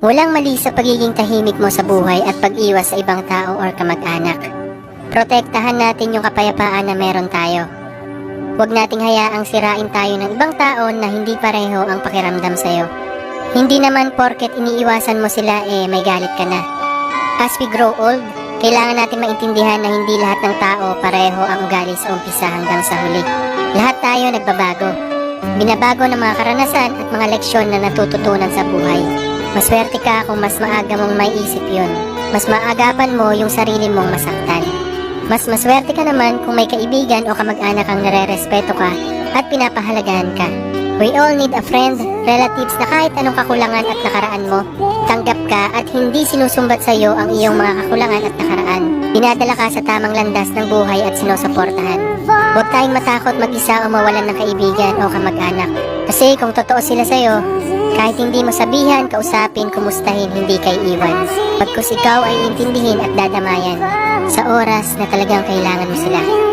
Walang mali sa pagiging tahimik mo sa buhay at pag-iwas sa ibang tao or kamag-anak. Protektahan natin yung kapayapaan na meron tayo. Huwag nating hayaang sirain tayo ng ibang tao na hindi pareho ang pakiramdam sa'yo. Hindi naman porket iniiwasan mo sila eh may galit ka na. As we grow old, kailangan natin maintindihan na hindi lahat ng tao pareho ang ugali sa umpisa hanggang sa huli. Lahat tayo nagbabago. Binabago ng mga karanasan at mga leksyon na natututunan sa buhay. Maswerte ka kung mas maaga mong maiisip yon. Mas maagapan mo yung sarili mong masaktan. Mas maswerte ka naman kung may kaibigan o kamag-anak ang nare-respeto ka at pinapahalagahan ka. We all need a friend, relatives na kahit anong kakulangan at nakaraan mo, tanggap ka at hindi sinusumbat sa iyo ang iyong mga kakulangan at nakaraan. Dinadala ka sa tamang landas ng buhay at sinusuportahan. Huwag tayong matakot mag-isa o mawalan ng kaibigan o kamag-anak. Kasi kung totoo sila sa iyo, kahit hindi mo sabihan, kausapin, kumustahin, hindi kay iwan. Pagkus ikaw ay intindihin at dadamayan sa oras na talagang kailangan mo sila.